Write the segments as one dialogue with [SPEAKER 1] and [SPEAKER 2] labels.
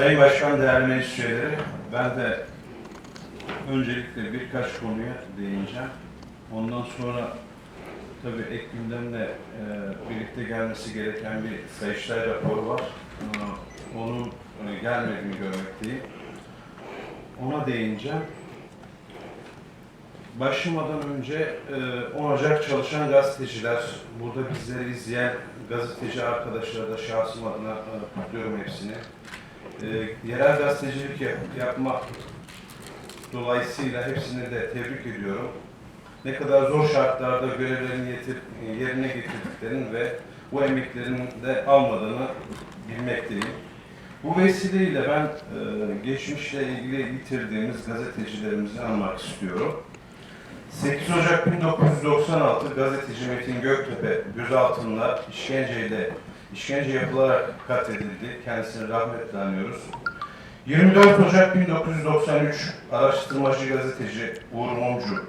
[SPEAKER 1] Sayın Başkan, değerli meclis üyeleri, ben de öncelikle birkaç konuya değineceğim. Ondan sonra tabii ek gündemle e, birlikte gelmesi gereken bir Sayıştay raporu var. E, onun e, gelmediğini görmekteyim. Ona değineceğim. Başlamadan önce e, 10 Ocak çalışan gazeteciler, burada bizleri izleyen gazeteci arkadaşlara da şahsım adına e, kutluyorum hepsini. E, yerel gazetecilik yap- yapmak dolayısıyla hepsini de tebrik ediyorum. Ne kadar zor şartlarda görevlerini yetir- yerine getirdiklerini ve bu emeklerin de almadığını bilmekteyim. Bu vesileyle ben e, geçmişle ilgili yitirdiğimiz gazetecilerimizi anmak istiyorum. 8 Ocak 1996 gazeteci Metin Göktepe gözaltında işkenceyle işkence yapılarak katledildi. Kendisini rahmetle anıyoruz. 24 Ocak 1993 araştırmacı gazeteci Uğur Mumcu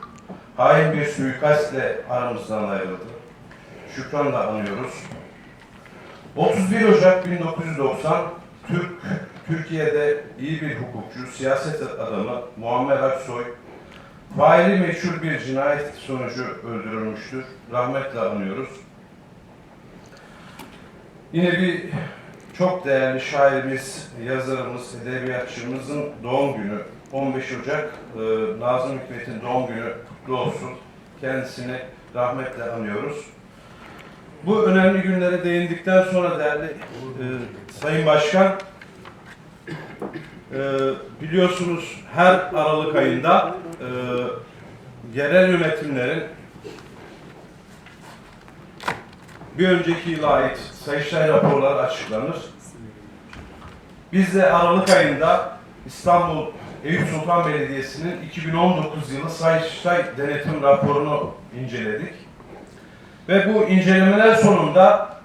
[SPEAKER 1] hain bir suikastle aramızdan ayrıldı. Şükranla anıyoruz. 31 Ocak 1990 Türk Türkiye'de iyi bir hukukçu, siyaset adamı Muammer Aksoy faili meçhul bir cinayet sonucu öldürülmüştür. Rahmetle anıyoruz. Yine bir çok değerli şairimiz, yazarımız, edebiyatçımızın doğum günü 15 Ocak e, Nazım Hikmet'in doğum günü kutlu olsun. Kendisini rahmetle anıyoruz. Bu önemli günlere değindikten sonra değerli e, Sayın Başkan, e, biliyorsunuz her Aralık ayında e, yerel yönetimlerin bir önceki yıla ait Sayıştay raporları açıklanır. Biz de Aralık ayında İstanbul Eyüp Sultan Belediyesi'nin 2019 yılı Sayıştay denetim raporunu inceledik. Ve bu incelemeler sonunda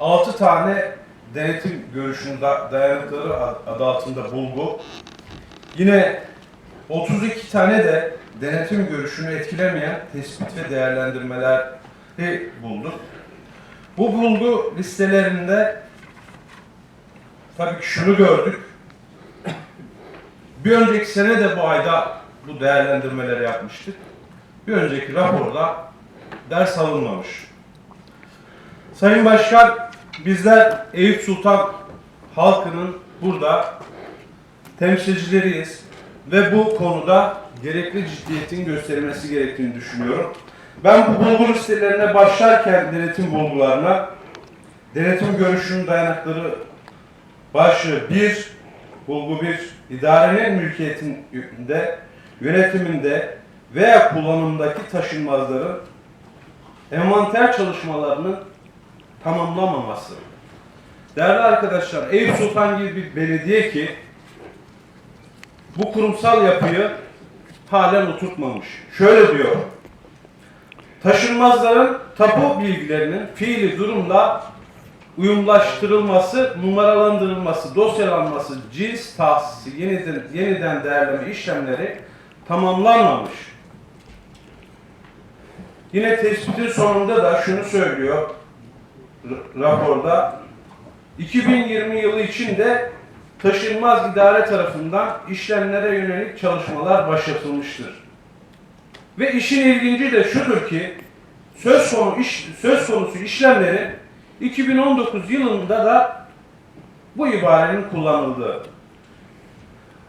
[SPEAKER 1] 6 tane denetim görüşünde dayanıkları adı altında bulgu. Yine 32 tane de denetim görüşünü etkilemeyen tespit ve değerlendirmeleri bulduk. Bu bulgu listelerinde tabii ki şunu gördük. Bir önceki sene de bu ayda bu değerlendirmeleri yapmıştık. Bir önceki raporda ders alınmamış. Sayın Başkan, bizler Eyüp Sultan halkının burada temsilcileriyiz ve bu konuda gerekli ciddiyetin gösterilmesi gerektiğini düşünüyorum. Ben bu bulgu listelerine başlarken denetim bulgularına denetim görüşünün dayanakları başlığı 1, bulgu 1, idarenin mülkiyetinde, yönetiminde veya kullanımdaki taşınmazların envanter çalışmalarının tamamlamaması. Değerli arkadaşlar, Eyüp Sultan gibi bir belediye ki bu kurumsal yapıyı halen oturtmamış. Şöyle diyor. Taşınmazların tapu bilgilerinin fiili durumla uyumlaştırılması, numaralandırılması, dosyalanması, cins tahsisi, yeniden, yeniden değerleme işlemleri tamamlanmamış. Yine tespitin sonunda da şunu söylüyor raporda. 2020 yılı içinde taşınmaz idare tarafından işlemlere yönelik çalışmalar başlatılmıştır. Ve işin ilginci de şudur ki söz konu iş, söz konusu işlemlerin 2019 yılında da bu ibarenin kullanıldığı.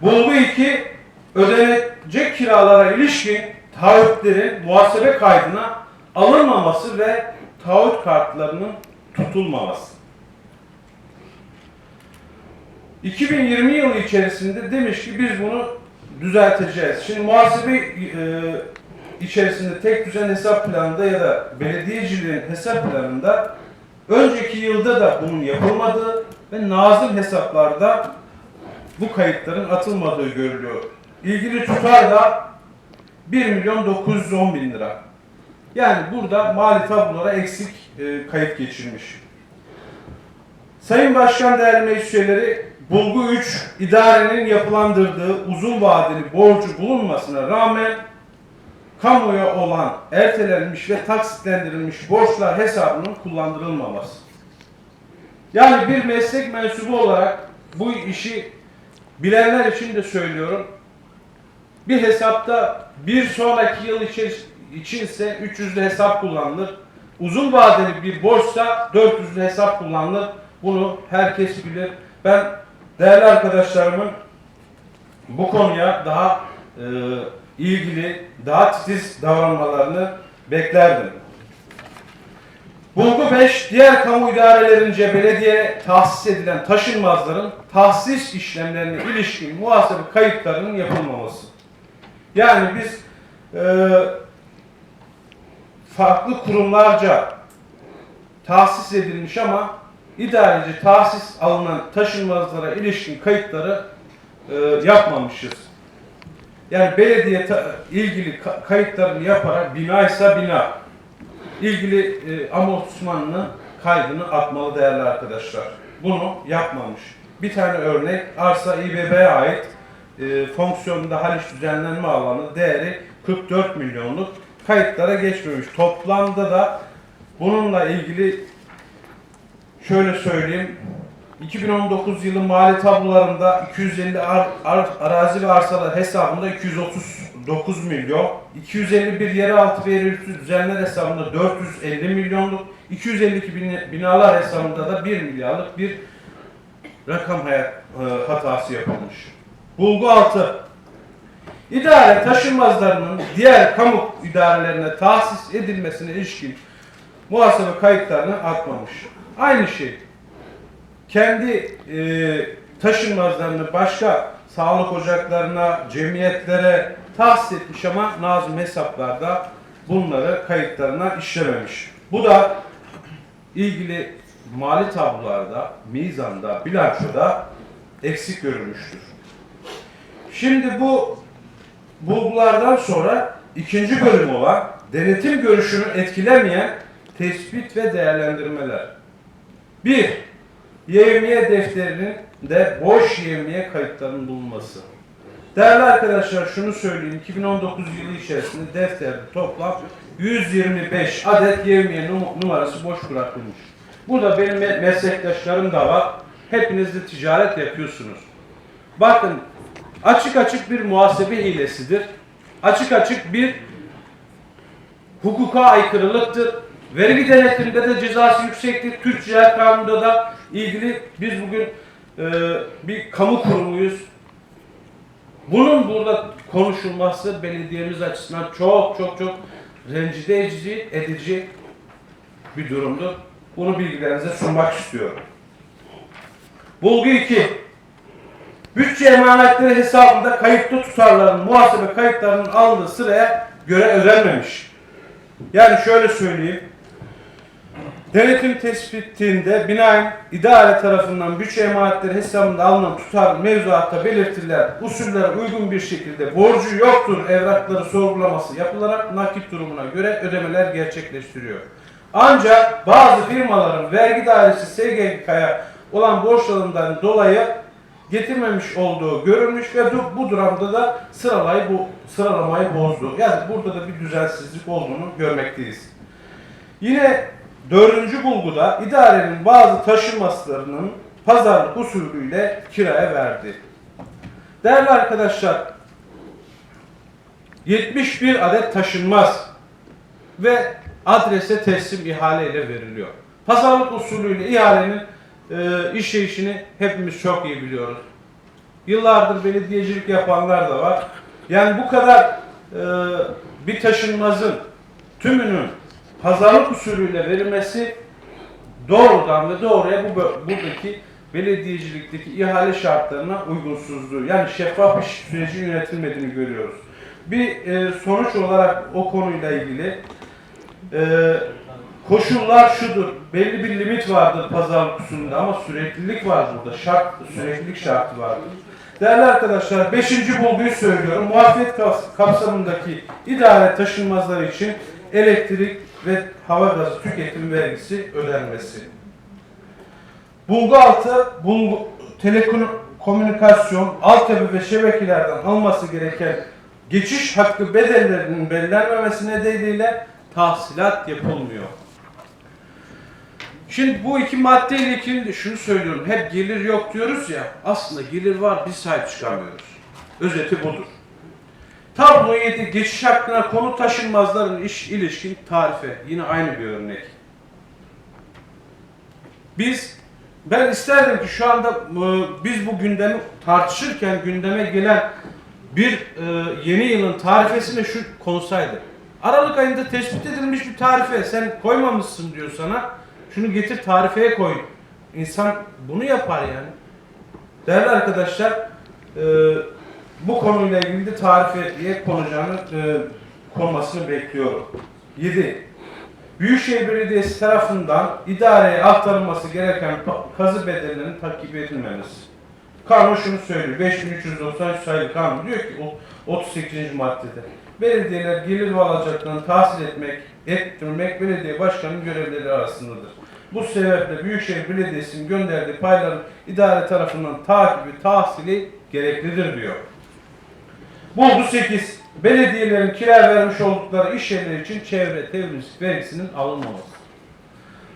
[SPEAKER 1] Bulgu 2 ödenecek kiralara ilişkin taahhütlerin muhasebe kaydına alınmaması ve taahhüt kartlarının tutulmaması. 2020 yılı içerisinde demiş ki biz bunu düzelteceğiz. Şimdi muhasebe e, içerisinde tek düzen hesap planında ya da belediyeciliğin hesap planında önceki yılda da bunun yapılmadığı ve nazım hesaplarda bu kayıtların atılmadığı görülüyor. İlgili tutar da 1 milyon 910 bin lira. Yani burada mali tablolara eksik e, kayıt geçirmiş. Sayın Başkan değerli meclis üyeleri, bulgu 3 idarenin yapılandırdığı uzun vadeli borcu bulunmasına rağmen kamuya olan ertelenmiş ve taksitlendirilmiş borçlar hesabının kullandırılmaması. Yani bir meslek mensubu olarak bu işi bilenler için de söylüyorum. Bir hesapta bir sonraki yıl için, içinse 300'lü hesap kullanılır. Uzun vadeli bir borçsa 400'lü hesap kullanılır. Bunu herkes bilir. Ben değerli arkadaşlarımın bu konuya daha e, ilgili, daha titiz davranmalarını beklerdim. Bulgu 5, diğer kamu idarelerince belediye tahsis edilen taşınmazların tahsis işlemlerine ilişkin muhasebe kayıtlarının yapılmaması. Yani biz e, farklı kurumlarca tahsis edilmiş ama idareci tahsis alınan taşınmazlara ilişkin kayıtları e, yapmamışız. Yani belediye ilgili ka- kayıtlarını yaparak binaysa bina, ilgili e, amortismanını kaydını atmalı değerli arkadaşlar. Bunu yapmamış. Bir tane örnek arsa İBB'ye ait e, fonksiyonunda Haliç düzenlenme alanı değeri 44 milyonluk kayıtlara geçmemiş. Toplamda da bununla ilgili şöyle söyleyeyim 2019 yılı mali tablolarında 250 ar, ar- arazi ve arsalar hesabında 239 milyon, 251 yeraltı ve yerüstü düzenler hesabında 450 milyonluk, 252 bin- binalar hesabında da 1 milyarlık bir rakam hayat, e, hatası yapılmış. Bulgu 6. İdare taşınmazlarının diğer kamu idarelerine tahsis edilmesine ilişkin muhasebe kayıtlarını atmamış. Aynı şey kendi e, taşınmazlarını başka sağlık ocaklarına, cemiyetlere tahsis etmiş ama nazım hesaplarda bunları kayıtlarına işlememiş. Bu da ilgili mali tablolarda, mizanda, bilançoda eksik görülmüştür. Şimdi bu bulgulardan sonra ikinci bölüm olan denetim görüşünü etkilemeyen tespit ve değerlendirmeler. 1. Yevmiye defterinin de boş yevmiye kayıtlarının bulunması. Değerli arkadaşlar şunu söyleyeyim. 2019 yılı içerisinde defterde toplam 125 adet yevmiye num- numarası boş bırakılmış. Burada benim me- meslektaşlarım da var. Hepiniz de ticaret yapıyorsunuz. Bakın açık açık bir muhasebe hilesidir. Açık açık bir hukuka aykırılıktır. Vergi denetiminde de cezası yüksektir. Türk Ticaret Kanunu'nda da ilgili biz bugün e, bir kamu kurumuyuz. Bunun burada konuşulması belediyemiz açısından çok çok çok rencide edici, edici bir durumdur. Bunu bilgilerinize sunmak istiyorum. Bulgu 2. Bütçe emanetleri hesabında kayıtlı tutarların muhasebe kayıtlarının alındığı sıraya göre ödenmemiş. Yani şöyle söyleyeyim. Denetim tespitinde binaen idare tarafından bütçe emanetleri hesabında alınan tutar mevzuatta belirtilen usullere uygun bir şekilde borcu yoktur evrakları sorgulaması yapılarak nakit durumuna göre ödemeler gerçekleştiriyor. Ancak bazı firmaların vergi dairesi SGK'ya olan borçlarından dolayı getirmemiş olduğu görülmüş ve bu durumda da sıralayı bu sıralamayı bozdu. Yani burada da bir düzensizlik olduğunu görmekteyiz. Yine dördüncü bulguda idarenin bazı taşınmazlarının pazarlık usulüyle kiraya verdi. Değerli arkadaşlar, 71 adet taşınmaz ve adrese teslim ihaleyle veriliyor. Pazarlık usulüyle ihalenin e, işleyişini hepimiz çok iyi biliyoruz. Yıllardır belediyecilik yapanlar da var. Yani bu kadar e, bir taşınmazın tümünün pazarlık usulüyle verilmesi doğrudan ve doğruya bu buradaki belediyecilikteki ihale şartlarına uygunsuzluğu yani şeffaf bir sürecin yönetilmediğini görüyoruz. Bir e, sonuç olarak o konuyla ilgili e, koşullar şudur. Belli bir limit vardır pazarlık usulünde ama süreklilik var burada. Şart, süreklilik şartı vardır. Değerli arkadaşlar, beşinci bulguyu söylüyorum. Muafiyet kaps- kapsamındaki idare taşınmazları için elektrik ve hava gazı tüketim vergisi ödenmesi. Bulgu altı, bulgu, telekomünikasyon, altyapı ve şebekelerden alması gereken geçiş hakkı bedellerinin belirlenmemesi nedeniyle tahsilat yapılmıyor. Şimdi bu iki maddeyle ilgili şunu söylüyorum. Hep gelir yok diyoruz ya. Aslında gelir var biz sahip çıkamıyoruz. Özeti budur. Tablo 7 geçiş hakkına konu taşınmazların iş ilişkin tarife. Yine aynı bir örnek. Biz ben isterdim ki şu anda e, biz bu gündemi tartışırken gündeme gelen bir e, yeni yılın tarifesine şu konusaydı. Aralık ayında tespit edilmiş bir tarife sen koymamışsın diyor sana. Şunu getir tarifeye koy. İnsan bunu yapar yani. Değerli arkadaşlar e, bu konuyla ilgili de tarifeye konacağını e, konmasını bekliyorum. 7. Büyükşehir Belediyesi tarafından idareye aktarılması gereken kazı bedellerinin takip edilmemesi. Kanun şunu söylüyor. 5393 sayılı kanun diyor ki o 38. maddede. Belediyeler gelir ve alacaklarını tahsil etmek, ettirmek belediye başkanının görevleri arasındadır. Bu sebeple Büyükşehir Belediyesi'nin gönderdiği payların idare tarafından takibi, tahsili gereklidir diyor. Bulgu 8. Belediyelerin kira vermiş oldukları iş yerleri için çevre temizlik vergisinin alınmaması.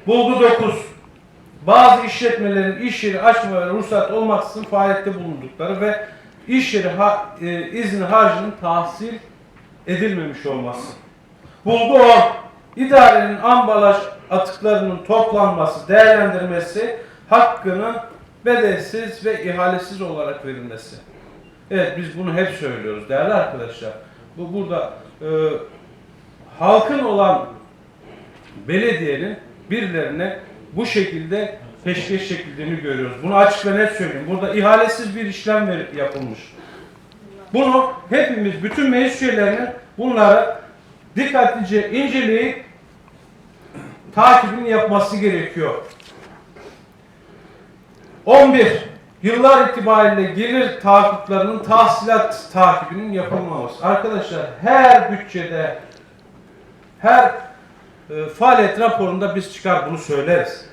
[SPEAKER 1] Bulgu 9. Bazı işletmelerin iş yeri açma ve ruhsat olmaksızın faaliyette bulundukları ve iş yeri ha, e, izni harcının tahsil edilmemiş olması. Bulgu 10. İdarenin ambalaj atıklarının toplanması, değerlendirmesi, hakkının bedelsiz ve ihalesiz olarak verilmesi. Evet biz bunu hep söylüyoruz değerli arkadaşlar. Bu burada e, halkın olan belediyenin birilerine bu şekilde peşkeş çekildiğini görüyoruz. Bunu açık ve net söyleyeyim. Burada ihalesiz bir işlem ver- yapılmış. Bunu hepimiz, bütün meclis üyelerinin bunları dikkatlice inceleyip takibini yapması gerekiyor. 11. Yıllar itibariyle gelir takiplerinin tahsilat takibinin yapılmaması. Arkadaşlar her bütçede, her e, faaliyet raporunda biz çıkar bunu söyleriz.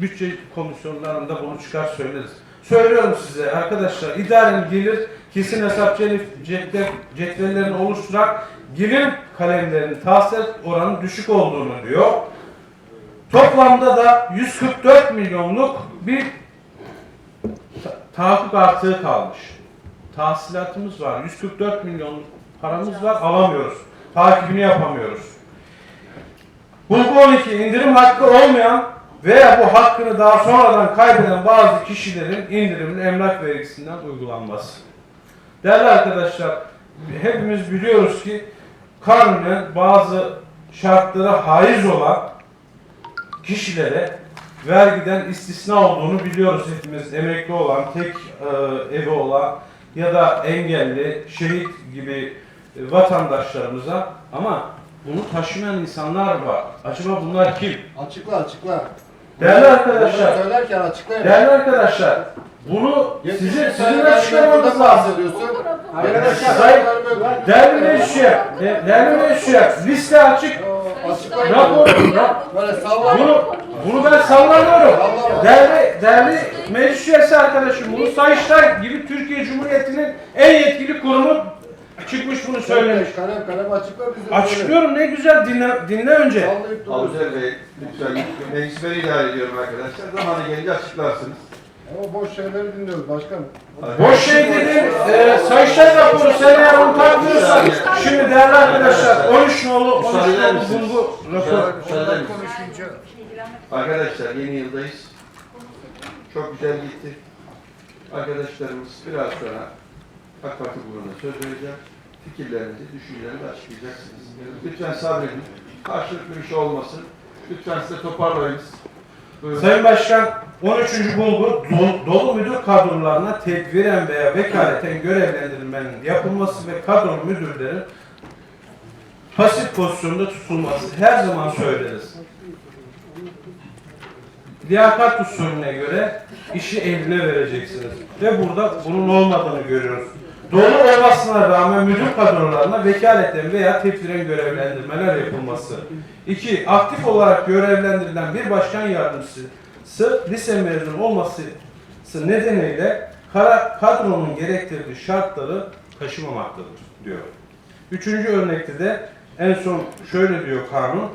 [SPEAKER 1] Bütçe komisyonlarında bunu çıkar söyleriz. Söylüyorum size arkadaşlar idarenin gelir kesin hesap cetvel- cetvel- cetvellerini oluşturarak gelir kalemlerinin tahsil oranı düşük olduğunu diyor. Toplamda da 144 milyonluk bir tahakkuk artığı kalmış. Tahsilatımız var. 144 milyon paramız var alamıyoruz. Takibini yapamıyoruz. Bulgu 12 indirim hakkı olmayan veya bu hakkını daha sonradan kaybeden bazı kişilerin indirimin emlak vergisinden uygulanması. Değerli arkadaşlar, hepimiz biliyoruz ki kanunen bazı şartlara haiz olan kişilere vergiden istisna olduğunu biliyoruz hepimiz. Emekli olan, tek e, evi olan ya da engelli, şehit gibi e, vatandaşlarımıza ama bunu taşımayan insanlar var. Acaba bunlar kim?
[SPEAKER 2] Açıkla açıkla.
[SPEAKER 1] Değerli arkadaşlar.
[SPEAKER 2] Bunları Söylerken açıklayın.
[SPEAKER 1] Değerli arkadaşlar, bunu sizin, sizin açıklamanız lazım.
[SPEAKER 2] bahsediyorsun.
[SPEAKER 1] Arkadaşlar,
[SPEAKER 2] Sayın-
[SPEAKER 1] Değerli meclis üye, de- değerli meclis liste açık. Rapor, ra-
[SPEAKER 2] Böyle sallan.
[SPEAKER 1] bunu, bunu ben sallamıyorum. Değerli, değerli meclis üyesi arkadaşım, bunu Sayıştay gibi Türkiye Cumhuriyeti'nin en yetkili kurumu çıkmış bunu söylemiş.
[SPEAKER 2] Kalem kalem açıkla bize.
[SPEAKER 1] Açıklıyorum ne güzel dinle, dinle önce.
[SPEAKER 2] Sallayıp duruyorsun.
[SPEAKER 3] Abuzer Bey, lütfen meclis beni idare ediyorum arkadaşlar. Zamanı gelince açıklarsınız.
[SPEAKER 2] Ama boş şeyleri dinliyoruz başkanım.
[SPEAKER 1] Boş şey dedin, e, Sayıştay raporu sen eğer onu takmıyorsan, şimdi değerli arkadaşlar 13 nolu, 13
[SPEAKER 3] Müsaade eder
[SPEAKER 1] nolu
[SPEAKER 3] misiniz?
[SPEAKER 1] bulgu rapor.
[SPEAKER 3] Müsaade eder misiniz? Arkadaşlar yeni yıldayız. Çok güzel gitti. Arkadaşlarımız biraz sonra AK Parti grubuna söz vereceğim. Fikirlerinizi, düşüncelerinizi açıklayacaksınız. Lütfen sabredin. Karşılıklı bir şey olmasın. Lütfen size toparlayınız. Buyurun.
[SPEAKER 1] Sayın Başkan 13. bulgu dolu, müdür kadrolarına tedbiren veya vekaleten görevlendirilmenin yapılması ve kadro müdürlerin pasif pozisyonda tutulması her zaman söyleriz. Liyakat usulüne göre işi eline vereceksiniz. Ve burada bunun olmadığını görüyoruz. Dolu olmasına rağmen müdür kadrolarına vekaleten veya tedbiren görevlendirmeler yapılması. 2. Aktif olarak görevlendirilen bir başkan yardımcısı lise mezunu olması nedeniyle kadronun gerektirdiği şartları taşımamaktadır diyor. Üçüncü örnekte de en son şöyle diyor kanun,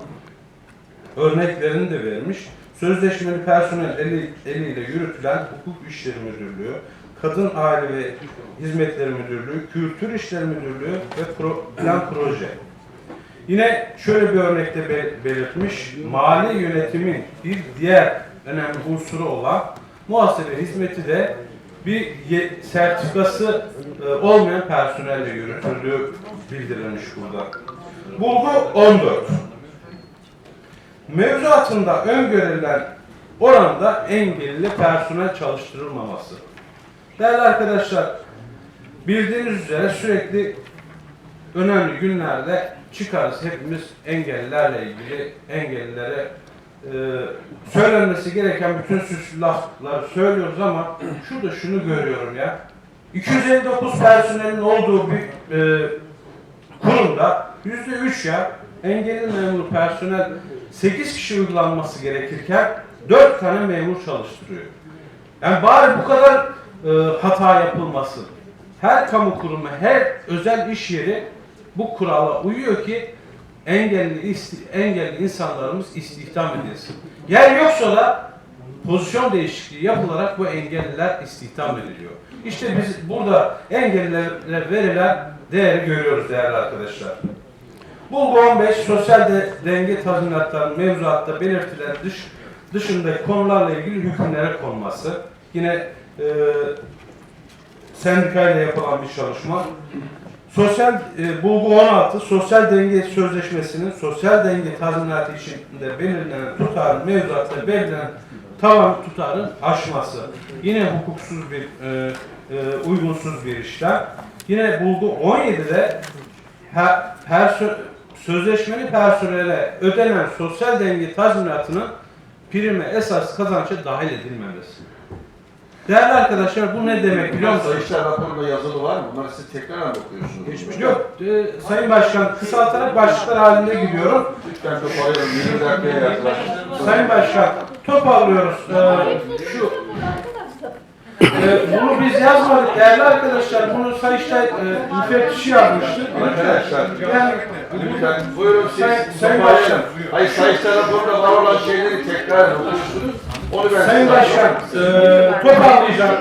[SPEAKER 1] örneklerini de vermiş. sözleşmeli personel eli, eliyle yürütülen Hukuk İşleri Müdürlüğü, Kadın Aile ve Hizmetleri Müdürlüğü, Kültür İşleri Müdürlüğü ve Pro- Plan Proje. Yine şöyle bir örnekte be- belirtmiş, mali yönetimin bir diğer önemli unsuru olan muhasebe hizmeti de bir sertifikası e, olmayan personelle yürütüldüğü bildirilmiş burada. Bulgu 14. Mevzuatında öngörülen oranda engelli personel çalıştırılmaması. Değerli arkadaşlar, bildiğiniz üzere sürekli önemli günlerde çıkarız hepimiz engellilerle ilgili engellilere e, söylenmesi gereken bütün süslü lafları söylüyoruz ama şurada şunu görüyorum ya. 259 personelin olduğu bir e, kurumda yüzde üç ya engelli memur personel 8 kişi uygulanması gerekirken 4 tane memur çalıştırıyor. Yani bari bu kadar e, hata yapılmasın. Her kamu kurumu, her özel iş yeri bu kurala uyuyor ki engelli engelli insanlarımız istihdam edilsin. Yer yoksa da pozisyon değişikliği yapılarak bu engelliler istihdam ediliyor. İşte biz burada engellilere verilen değeri görüyoruz değerli arkadaşlar. Bulgu 15 sosyal de, denge tazminatlarının mevzuatta belirtilen dış dışındaki konularla ilgili hükümlere konması. Yine e, sendikayla yapılan bir çalışma. Sosyal e, bulgu 16 sosyal denge sözleşmesinin sosyal denge tazminatı içinde belirlenen tutarın mevzuatta belirlenen tavan tutarın aşması. Yine hukuksuz bir e, e, uygunsuz bir işlem. Yine bulgu 17'de her, perso- sözleşmeli personele ödenen sosyal denge tazminatının prime esas kazança dahil edilmemesi. Değerli arkadaşlar bu ne demek biliyor musunuz?
[SPEAKER 3] Sayıştay raporunda yazılı var mı? Bunları siz tekrar mı okuyorsunuz?
[SPEAKER 1] Yok, e, Sayın Başkan kısaltarak başlıklar halinde gidiyorum.
[SPEAKER 3] Lütfen toparlayalım. 20 dakikaya yaklaştık.
[SPEAKER 1] Sayın Başkan toparlıyoruz. E, şu e, bunu biz yazmadık değerli arkadaşlar. Bunu Sayıştay e, müfettişi yazmıştı.
[SPEAKER 3] Arkadaşlar,
[SPEAKER 1] Yani
[SPEAKER 3] lütfen buyurun siz
[SPEAKER 1] Sayın- Sayın. Başkan.
[SPEAKER 3] Hayır Sayıştay raporunda var olan şeyleri tekrar okursunuz. Onu ben
[SPEAKER 1] Sayın Başkan, e, toparlayacağım.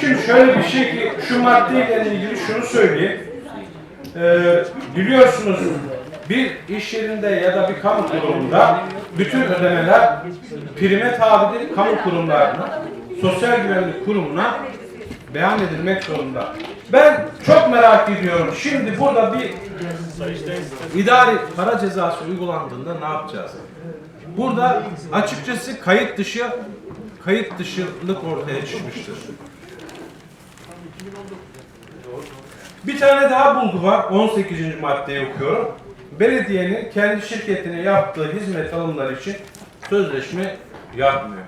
[SPEAKER 1] Şimdi şöyle bir şey ki, şu maddeyle ilgili şunu söyleyeyim. E, biliyorsunuz bir iş yerinde ya da bir kamu kurumunda bütün ödemeler prime tabidir kamu kurumlarına, sosyal güvenlik kurumuna beyan edilmek zorunda. Ben çok merak ediyorum. Şimdi burada bir idari para cezası uygulandığında ne yapacağız? Burada açıkçası kayıt dışı kayıt dışılık ortaya çıkmıştır. Bir tane daha bulgu var. 18. maddeyi okuyorum. Belediyenin kendi şirketine yaptığı hizmet alımları için sözleşme yapmıyor.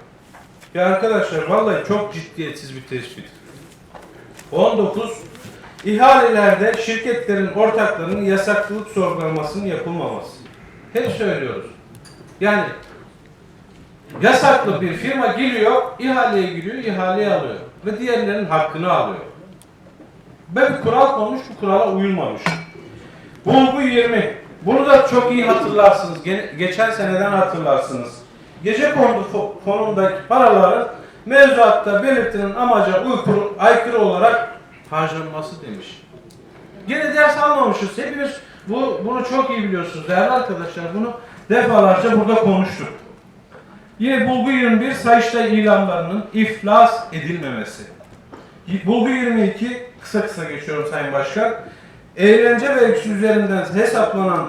[SPEAKER 1] Ya arkadaşlar vallahi çok ciddiyetsiz bir tespit. 19. İhalelerde şirketlerin ortaklarının yasaklılık sorgulamasının yapılmaması. Hep söylüyoruz. Yani yasaklı bir firma giriyor, ihaleye giriyor, ihaleyi alıyor. Ve diğerlerinin hakkını alıyor. Ve bir kural konmuş, bu kurala uyulmamış. Bulgu 20. Bunu da çok iyi hatırlarsınız. Geçen seneden hatırlarsınız. Gece kondu fo- fonundaki paraların mevzuatta belirtilen amaca uykuru, aykırı olarak harcanması demiş. Gene ders almamışız. Hepimiz bu, bunu çok iyi biliyorsunuz değerli arkadaşlar. Bunu defalarca burada konuştuk. Yine Bulgu 21 Sayıştay ilanlarının iflas edilmemesi. Bulgu 22 kısa kısa geçiyorum Sayın Başkan. Eğlence vergisi üzerinden hesaplanan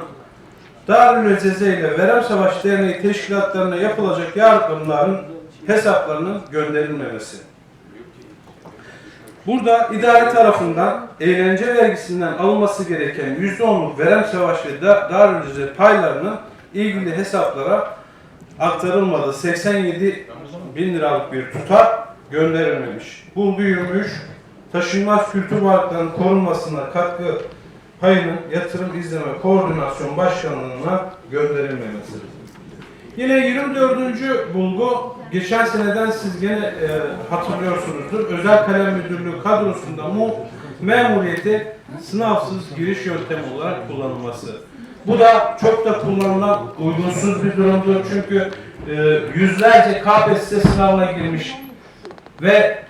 [SPEAKER 1] Darül Ceze ile Verem Savaş Derneği teşkilatlarına yapılacak yardımların hesaplarının gönderilmemesi. Burada idare tarafından eğlence vergisinden alınması gereken %10'luk Verem Savaş ve Da- Darül Ceze paylarının ilgili hesaplara aktarılmadı. 87 bin liralık bir tutar gönderilmemiş. Bulgu 23 taşınmaz kültür varlıklarının korunmasına katkı payının yatırım izleme koordinasyon başkanlığına gönderilmemesi. Yine 24. bulgu geçen seneden siz gene e, hatırlıyorsunuzdur. Özel Kalem Müdürlüğü kadrosunda mu memuriyeti sınavsız giriş yöntemi olarak kullanılması. Bu da çok da kullanılan uygunsuz bir durumdur. Çünkü e, yüzlerce KPSS sınavına girmiş ve